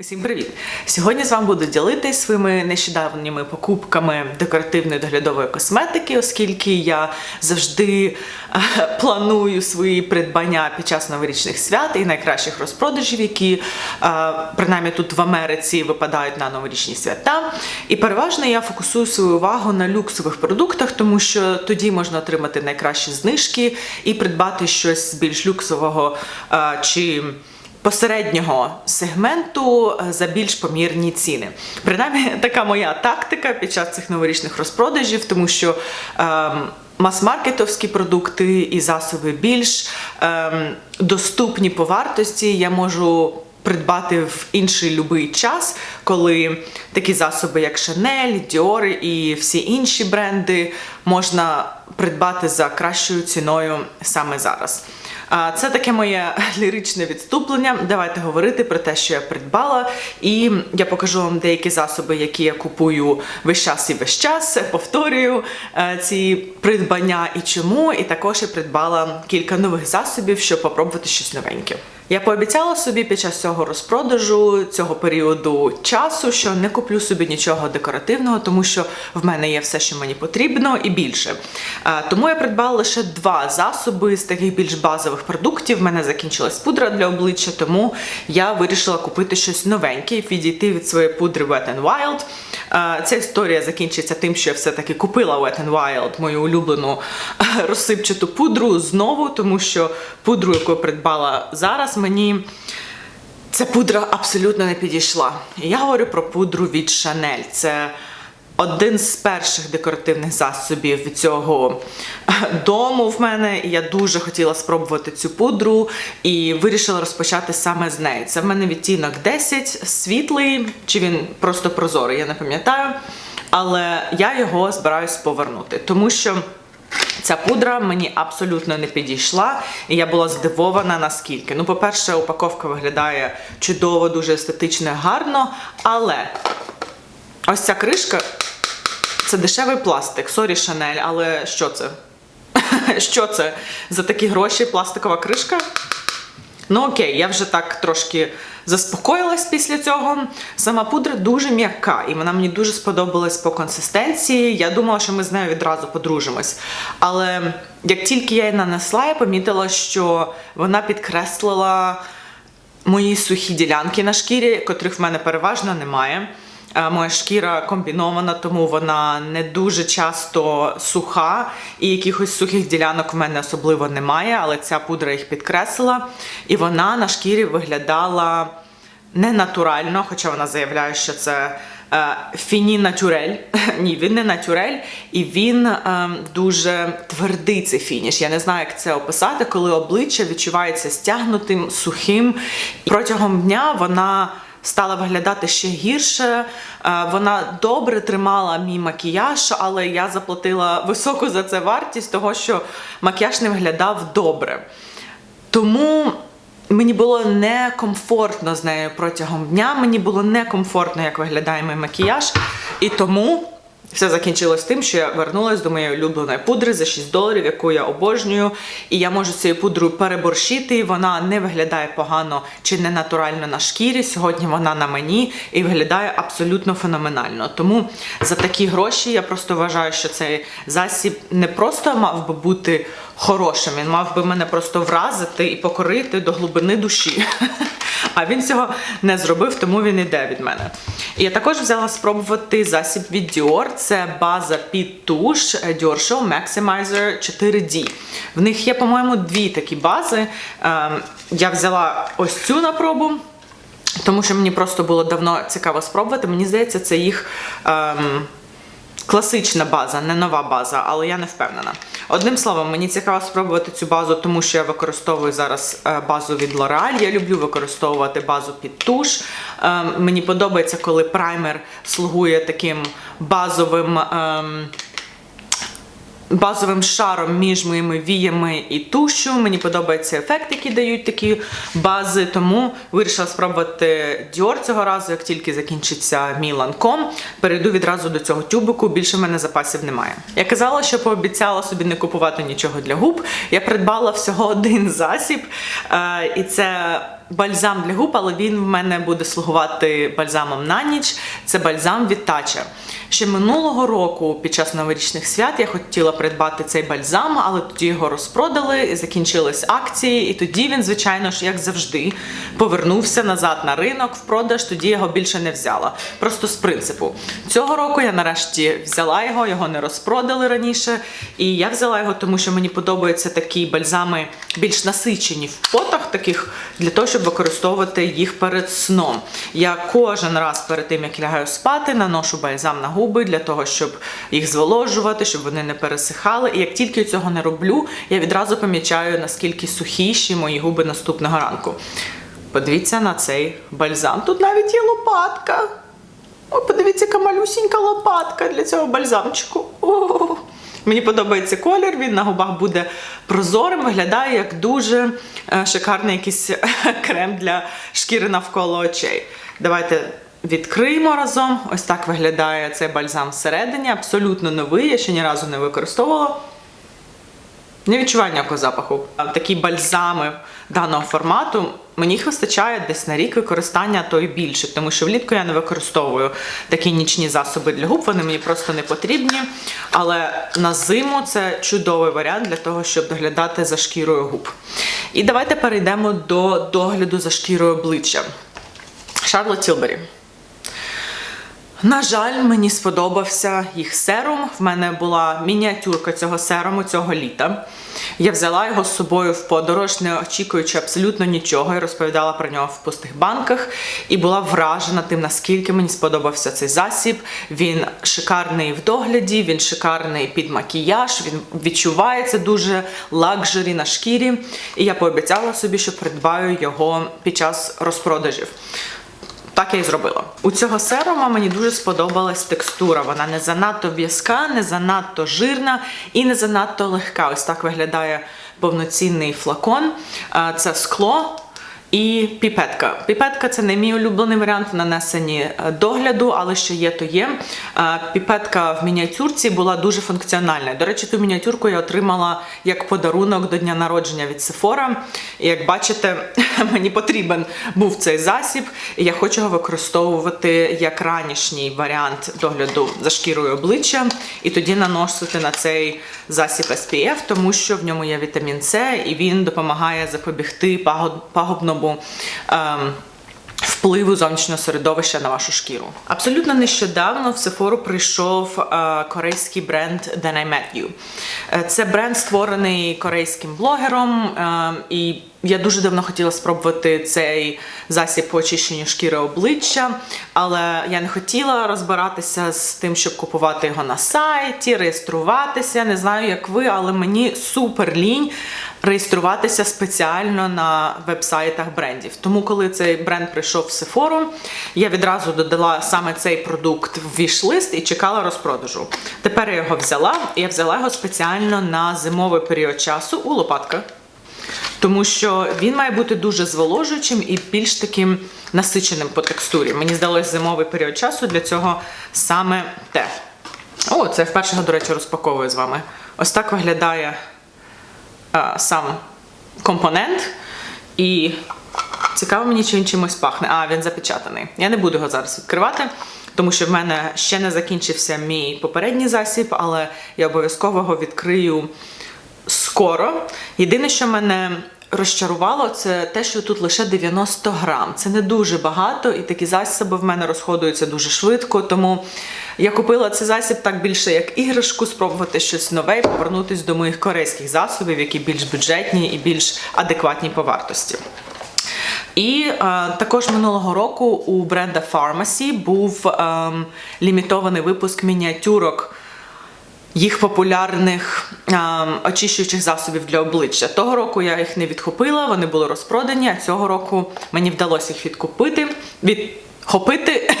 Усім привіт! Сьогодні з вами буду ділитись своїми нещодавніми покупками декоративної доглядової косметики, оскільки я завжди е, планую свої придбання під час новорічних свят і найкращих розпродажів, які е, принаймні тут в Америці випадають на новорічні свята. І переважно я фокусую свою увагу на люксових продуктах, тому що тоді можна отримати найкращі знижки і придбати щось більш люксового е, чи посереднього сегменту е, за більш помірні ціни. Принаймні, така моя тактика під час цих новорічних розпродажів, тому що. Ем, Мас-маркетовські продукти і засоби більш ем, доступні по вартості. Я можу придбати в інший любий час, коли такі засоби, як Chanel, Dior і всі інші бренди можна придбати за кращою ціною саме зараз. Це таке моє ліричне відступлення. Давайте говорити про те, що я придбала, і я покажу вам деякі засоби, які я купую весь час і весь час. Повторюю е, ці придбання і чому. І також я придбала кілька нових засобів, щоб попробувати щось новеньке. Я пообіцяла собі під час цього розпродажу цього періоду часу, що не куплю собі нічого декоративного, тому що в мене є все, що мені потрібно, і більше. Тому я придбала лише два засоби з таких більш базових продуктів. В мене закінчилась пудра для обличчя, тому я вирішила купити щось новеньке і відійти від своєї пудри Wet n Wild. Ця історія закінчиться тим, що я все-таки купила Wet n Wild, мою улюблену е, розсипчату пудру знову, тому що пудру, яку я придбала зараз, мені ця пудра абсолютно не підійшла. Я говорю про пудру від Шанель. Це один з перших декоративних засобів цього дому в мене. Я дуже хотіла спробувати цю пудру і вирішила розпочати саме з неї. Це в мене відтінок 10, світлий, чи він просто прозорий, я не пам'ятаю. Але я його збираюсь повернути, тому що. Ця пудра мені абсолютно не підійшла, і я була здивована наскільки. Ну, по-перше, упаковка виглядає чудово, дуже естетично, гарно, але ось ця кришка це дешевий пластик. Сорі, Шанель, але що це? Що це за такі гроші? Пластикова кришка? Ну окей, я вже так трошки заспокоїлась після цього. Сама пудра дуже м'яка, і вона мені дуже сподобалась по консистенції. Я думала, що ми з нею відразу подружимось. Але як тільки я її нанесла, я помітила, що вона підкреслила мої сухі ділянки на шкірі, котрих в мене переважно немає. Е, Моя шкіра комбінована, тому вона не дуже часто суха, і якихось сухих ділянок в мене особливо немає, але ця пудра їх підкреслила, і вона на шкірі виглядала не натурально, хоча вона заявляє, що це е, фіні натюрель. Ні, він не натюрель, і він е, дуже твердий цей фініш. Я не знаю, як це описати, коли обличчя відчувається стягнутим, сухим. Протягом дня вона стала виглядати ще гірше. Е, Вона добре тримала мій макіяж, але я заплатила високу за це вартість, того що макіяж не виглядав добре. Тому мені було некомфортно з нею протягом дня. Мені було некомфортно, як виглядає мій макіяж. І тому все закінчилось тим, що я вернулася до моєї улюбленої пудри за 6 доларів, яку я обожнюю. І я можу цією пудрою переборщити. Вона не виглядає погано чи не натурально на шкірі. Сьогодні вона на мені і виглядає абсолютно феноменально. Тому за такі гроші я просто вважаю, що цей засіб не просто мав би бути хорошим, він мав би мене просто вразити і покорити до глибини душі. А він цього не зробив, тому він іде від мене. І я також взяла спробувати засіб від Dior. Це база під туш Dior Show Maximizer 4D. В них є, по-моєму, дві такі бази. Ем, Я взяла ось цю на пробу. Тому що мені просто було давно цікаво спробувати. Мені здається, це їх ем, класична база, не нова база, але я не впевнена. Одним словом, мені цікаво спробувати цю базу, тому що я використовую зараз е, базу від L'Oreal. Я люблю використовувати базу під туш. Ем, мені подобається, коли праймер слугує таким базовим. Базовим шаром між моїми віями і тушу. Мені подобається ефект, який дають такі бази, тому вирішила спробувати Dior цього разу, як тільки закінчиться мій ланком. Перейду відразу до цього тюбику, більше в мене запасів немає. Я казала, що пообіцяла собі не купувати нічого для губ. Я придбала всього один засіб, е, і це бальзам для губ, але він в мене буде слугувати бальзамом на ніч. Це бальзам від Тача. Ще минулого року, під час новорічних свят, я хотіла придбати цей бальзам, але тоді його розпродали, закінчились акції, і тоді він, звичайно ж, як завжди, повернувся назад на ринок в продаж. Тоді його більше не взяла. Просто з принципу. Цього року я нарешті взяла його, його не розпродали раніше. І я взяла його, тому що мені подобаються такі бальзами більш насичені в потах, таких для того, щоб використовувати їх перед сном. Я кожен раз перед тим, як лягаю спати, наношу бальзам на губи для того, щоб їх зволожувати, щоб вони не пересихали. І як тільки цього не роблю, я відразу помічаю, наскільки сухіші мої губи наступного ранку. Подивіться на цей бальзам. Тут навіть є лопатка. О, подивіться, яка малюсінька лопатка для цього бальзамчику. О, мені подобається колір, він на губах буде прозорим, виглядає як дуже е, шикарний якийсь крем для шкіри навколо очей. Давайте відкриємо разом. Ось так виглядає цей бальзам всередині. Абсолютно новий, я ще ні разу не використовувала. Не відчуваю ніякого запаху. Такі бальзами даного формату мені їх вистачає десь на рік використання, то й більше, тому що влітку я не використовую такі нічні засоби для губ, вони мені просто не потрібні. Але на зиму це чудовий варіант для того, щоб доглядати за шкірою губ. І давайте перейдемо до догляду за шкірою обличчя. Шарлот Тілбері. На жаль, мені сподобався їх серум. В мене була мініатюрка цього серуму цього літа. Я взяла його з собою в подорож, не очікуючи абсолютно нічого. Я розповідала про нього в пустих банках і була вражена тим, наскільки мені сподобався цей засіб. Він шикарний в догляді, він шикарний під макіяж, він відчувається дуже лакжері на шкірі. І я пообіцяла собі, що придбаю його під час розпродажів. Так я і зробила. У цього серума мені дуже сподобалась текстура. Вона не занадто в'язка, не занадто жирна і не занадто легка. Ось так виглядає повноцінний флакон. Це скло. І піпетка. Піпетка це не мій улюблений варіант в нанесенні е, догляду, але що є, то є. Е, Піпетка в мініатюрці була дуже функціональна. До речі, ту мініатюрку я отримала як подарунок до дня народження від Sephora. І як бачите, мені потрібен був цей засіб, і я хочу його використовувати як ранішній варіант догляду за шкірою обличчя, і тоді наносити на цей засіб SPF, тому що в ньому є вітамін С, і він допомагає запобігти пагод- пагубному ем, впливу зовнішнього середовища на вашу шкіру. Абсолютно нещодавно в Sephora прийшов е, корейський бренд Then I Met You. Е, Це бренд створений корейським блогером, е, і я дуже давно хотіла спробувати цей засіб по очищенню шкіри обличчя, але я не хотіла розбиратися з тим, щоб купувати його на сайті, реєструватися. Не знаю, як ви, але мені супер лінь реєструватися спеціально на вебсайтах брендів. Тому, коли цей бренд прийшов в Sephora, я відразу додала саме цей продукт в віш-лист і чекала розпродажу. Тепер я його взяла, я взяла його спеціально на зимовий період часу у лопатках. Тому що він має бути дуже зволожуючим і більш таким насиченим по текстурі. Мені здалось зимовий період часу для цього саме те. О, це я вперше, до речі, розпаковую з вами. Ось так виглядає а, сам компонент. І цікаво мені, чи він чимось пахне. А, він запечатаний. Я не буду його зараз відкривати, тому що в мене ще не закінчився мій попередній засіб, але я обов'язково його відкрию скоро. Єдине, що мене розчарувало, це те, що тут лише 90 грам. Це не дуже багато, і такі засоби в мене розходуються дуже швидко. Тому я купила цей засіб так більше як іграшку, спробувати щось нове і повернутися до моїх корейських засобів, які більш бюджетні і більш адекватні по вартості. І е, також минулого року у бренда Pharmacy був ем, лімітований випуск мініатюрок їх популярних а, очищуючих засобів для обличчя. Того року я їх не відхопила, вони були розпродані, а цього року мені вдалося їх відкупити, відхопити.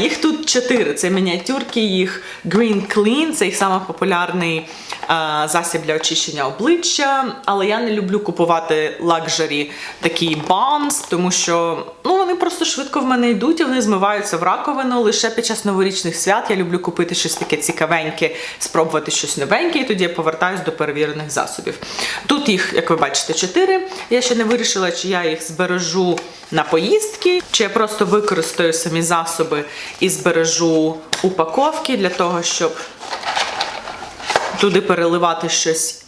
Їх тут чотири. Це мініатюрки, їх Green Clean, це їх самий популярний засіб для очищення обличчя, але я не люблю купувати лакжері такі бамс, тому що ну, вони просто швидко в мене йдуть і вони змиваються в раковину. Лише під час новорічних свят я люблю купити щось таке цікавеньке, спробувати щось новеньке, і тоді я повертаюсь до перевірених засобів. Тут їх, як ви бачите, чотири. Я ще не вирішила, чи я їх збережу на поїздки, чи я просто використаю самі засоби і збережу упаковки для того, щоб туди переливати щось.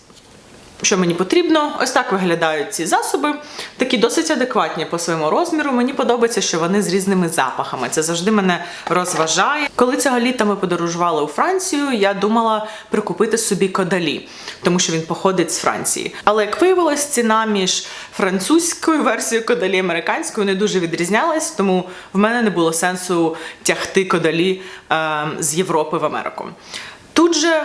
Що мені потрібно, ось так виглядають ці засоби. Такі досить адекватні по своєму розміру. Мені подобається, що вони з різними запахами. Це завжди мене розважає. Коли цього літа ми подорожували у Францію, я думала прикупити собі кодалі, тому що він походить з Франції. Але як виявилось, ціна між французькою версією кодалі американською не дуже відрізнялась, тому в мене не було сенсу тягти кодалі е, з Європи в Америку. Тут же.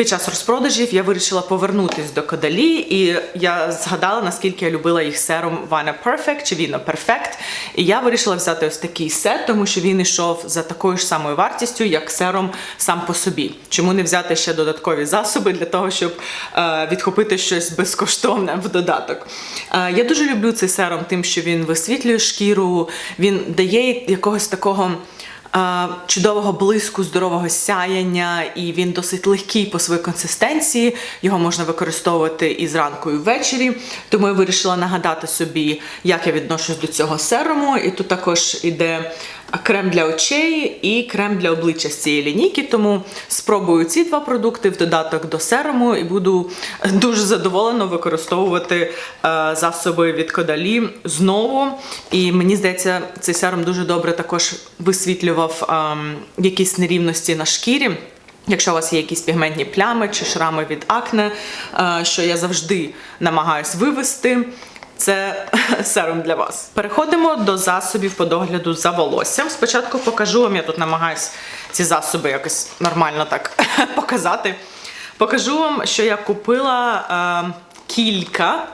Під час розпродажів я вирішила повернутись до Кодалі, і я згадала, наскільки я любила їх серум Vana Perfect чи Vino Perfect. І я вирішила взяти ось такий сет, тому що він йшов за такою ж самою вартістю, як серум сам по собі. Чому не взяти ще додаткові засоби для того, щоб е, відхопити щось безкоштовне в додаток? Е, я дуже люблю цей серум, тим, що він висвітлює шкіру, він дає якогось такого. Чудового блиску, здорового сяяння, і він досить легкий по своїй консистенції. Його можна використовувати і зранку, і ввечері. Тому я вирішила нагадати собі, як я відношусь до цього серому. І тут також іде крем для очей і крем для обличчя з цієї лінійки. Тому спробую ці два продукти в додаток до серуму і буду дуже задоволено використовувати е, засоби від Кодалі знову. І мені здається, цей серум дуже добре також висвітлював ем, якісь нерівності на шкірі. Якщо у вас є якісь пігментні плями чи шрами від акне, е, що я завжди намагаюсь вивести. Це серум для вас. Переходимо до засобів по догляду за волоссям. Спочатку покажу вам, я тут намагаюсь ці засоби якось нормально так показати. Покажу вам, що я купила е, кілька.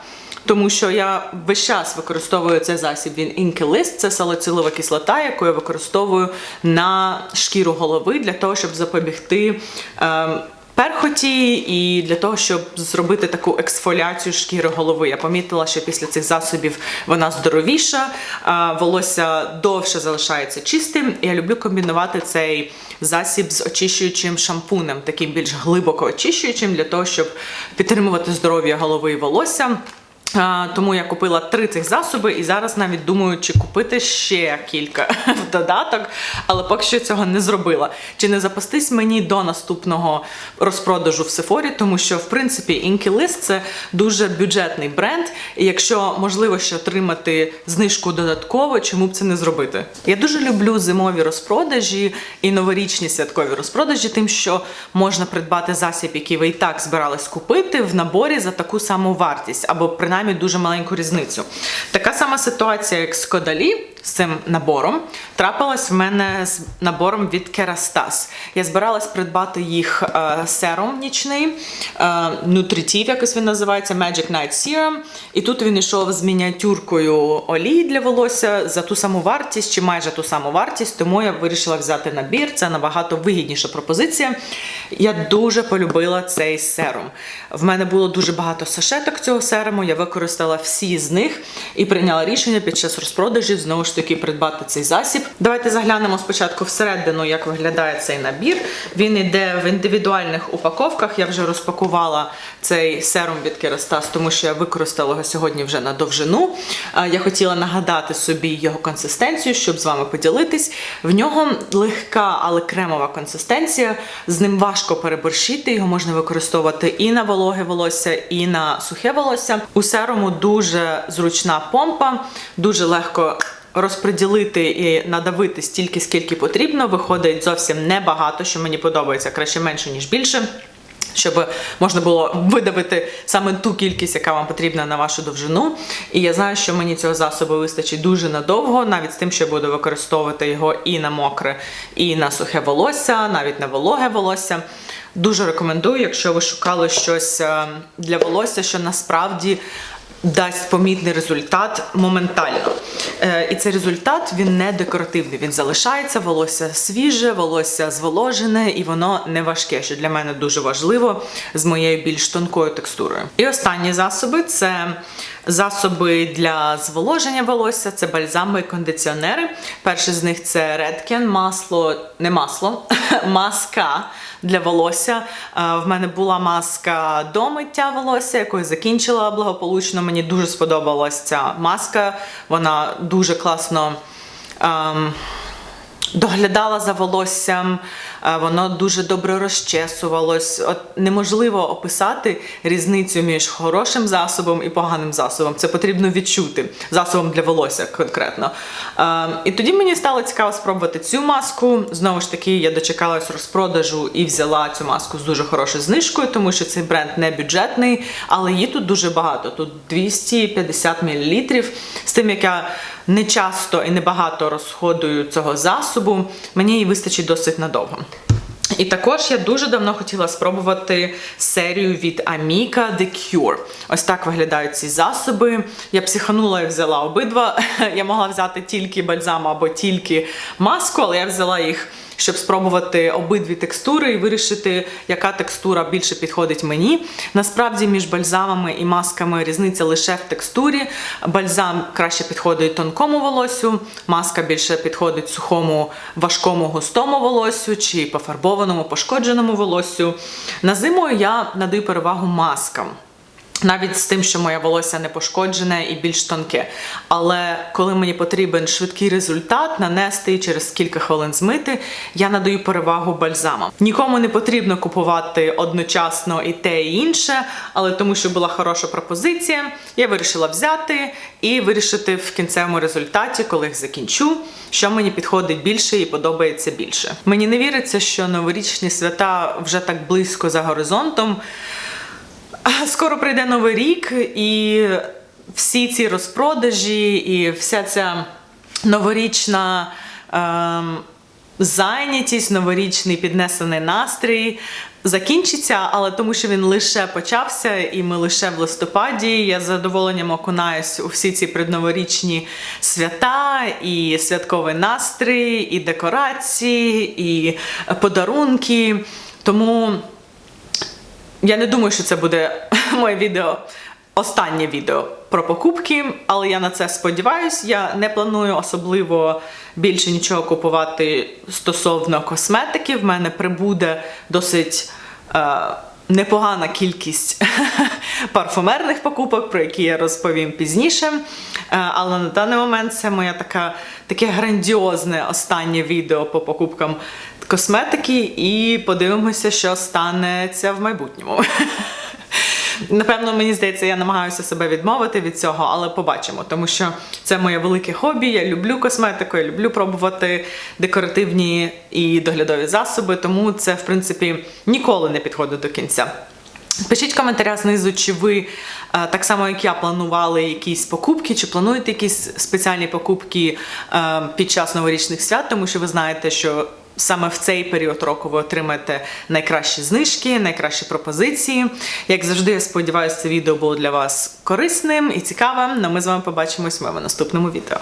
Тому що я весь час використовую цей засіб. Він інкелист, це салоцилова кислота, яку я використовую на шкіру голови для того, щоб запобігти. Е, перхоті і для того, щоб зробити таку ексфоліацію шкіри голови. Я помітила, що після цих засобів вона здоровіша, волосся довше залишається чистим. Я люблю комбінувати цей засіб з очищуючим шампунем, таким більш глибоко очищуючим, для того, щоб підтримувати здоров'я голови і волосся. Тому я купила три цих засоби і зараз навіть думаю, чи купити ще кілька в додаток, але поки що цього не зробила. Чи не запастись мені до наступного розпродажу в Сефорі, тому що, в принципі, Inky – це дуже бюджетний бренд, і якщо можливо ще отримати знижку додатково, чому б це не зробити? Я дуже люблю зимові розпродажі і новорічні святкові розпродажі, тим, що можна придбати засіб, який ви і так збирались купити в наборі за таку саму вартість, або принаймні принаймні дуже маленьку різницю. Така сама ситуація, як з Кодалі. З цим набором трапилась в мене з набором від Керастас. Я збиралась придбати їх е, серум нічний, е, нутритів, якось він називається Magic Night Serum. І тут він йшов з мініатюркою олії для волосся за ту саму вартість чи майже ту саму вартість, тому я вирішила взяти набір. Це набагато вигідніша пропозиція. Я дуже полюбила цей серум. В мене було дуже багато сашеток цього серуму. Я використала всі з них і прийняла рішення під час розпродажів знову ж таки придбати цей засіб. Давайте заглянемо спочатку всередину, як виглядає цей набір. Він йде в індивідуальних упаковках. Я вже розпакувала цей серум від Kerastase, тому що я використала його сьогодні вже на довжину. Я хотіла нагадати собі його консистенцію, щоб з вами поділитись. В нього легка, але кремова консистенція. З ним важко переборщити, його можна використовувати і на вологе волосся, і на сухе волосся. У серуму дуже зручна помпа, дуже легко розподілити і надавити стільки, скільки потрібно. Виходить зовсім небагато, що мені подобається, краще менше, ніж більше. Щоб можна було видавити саме ту кількість, яка вам потрібна на вашу довжину. І я знаю, що мені цього засобу вистачить дуже надовго, навіть з тим, що я буду використовувати його і на мокре, і на сухе волосся, навіть на вологе волосся. Дуже рекомендую, якщо ви шукали щось е, для волосся, що насправді дасть помітний результат моментально. Е, і цей результат він не декоративний. Він залишається, волосся свіже, волосся зволожене, і воно не важке, що для мене дуже важливо з моєю більш тонкою текстурою. І останні засоби це засоби для зволоження волосся, це бальзами і кондиціонери. Перший з них це Redken, масло, не масло, маска для волосся. Е, В мене була маска до миття волосся, яку я закінчила благополучно. Мені дуже сподобалась ця маска. Вона дуже класно. ем, Доглядала за волоссям, воно дуже добре розчесувалось. От неможливо описати різницю між хорошим засобом і поганим засобом. Це потрібно відчути засобом для волосся конкретно. І тоді мені стало цікаво спробувати цю маску. Знову ж таки, я дочекалась розпродажу і взяла цю маску з дуже хорошою знижкою, тому що цей бренд не бюджетний, але її тут дуже багато. Тут 250 мл. З тим, як я не часто і не багато розходую цього засобу, мені її вистачить досить надовго. І також я дуже давно хотіла спробувати серію від Amica The Cure. Ось так виглядають ці засоби. Я психанула і взяла обидва. Я могла взяти тільки бальзам або тільки маску, але я взяла їх щоб спробувати обидві текстури і вирішити, яка текстура більше підходить мені. Насправді, між бальзамами і масками різниця лише в текстурі. Бальзам краще підходить тонкому волосю, маска більше підходить сухому, важкому, густому волосю чи пофарбованому, пошкодженому волосю. На зиму я надаю перевагу маскам. Навіть з тим, що моє волосся не пошкоджене і більш тонке. Але коли мені потрібен швидкий результат, нанести і через кілька хвилин змити, я надаю перевагу бальзамам. Нікому не потрібно купувати одночасно і те, і інше, але тому, що була хороша пропозиція, я вирішила взяти і вирішити в кінцевому результаті, коли їх закінчу, що мені підходить більше і подобається більше. Мені не віриться, що новорічні свята вже так близько за горизонтом. Скоро прийде новий рік, і всі ці розпродажі, і вся ця новорічна ем, зайнятість, новорічний піднесений настрій закінчиться, але тому, що він лише почався, і ми лише в листопаді. Я з задоволенням окунаюсь у всі ці предноворічні свята, і святковий настрій, і декорації, і подарунки. Тому. Я не думаю, що це буде моє відео, останнє відео про покупки, але я на це сподіваюся. Я не планую особливо більше нічого купувати стосовно косметики. В мене прибуде досить. Е, Непогана кількість парфумерних покупок, про які я розповім пізніше. Е, Але на даний момент це моя така, таке грандіозне останнє відео по покупкам косметики, і подивимося, що станеться в майбутньому. Напевно, мені здається, я намагаюся себе відмовити від цього, але побачимо, тому що це моє велике хобі. Я люблю косметику, я люблю пробувати декоративні і доглядові засоби, тому це, в принципі, ніколи не підходить до кінця. Пишіть в коментарях знизу, чи ви е, так само, як я, планували якісь покупки, чи плануєте якісь спеціальні покупки е, під час новорічних свят, тому що ви знаєте, що саме в цей період року ви отримаєте найкращі знижки, найкращі пропозиції. Як завжди, я сподіваюся, це відео було для вас корисним і цікавим. Ну ми з вами побачимось в моєму наступному відео.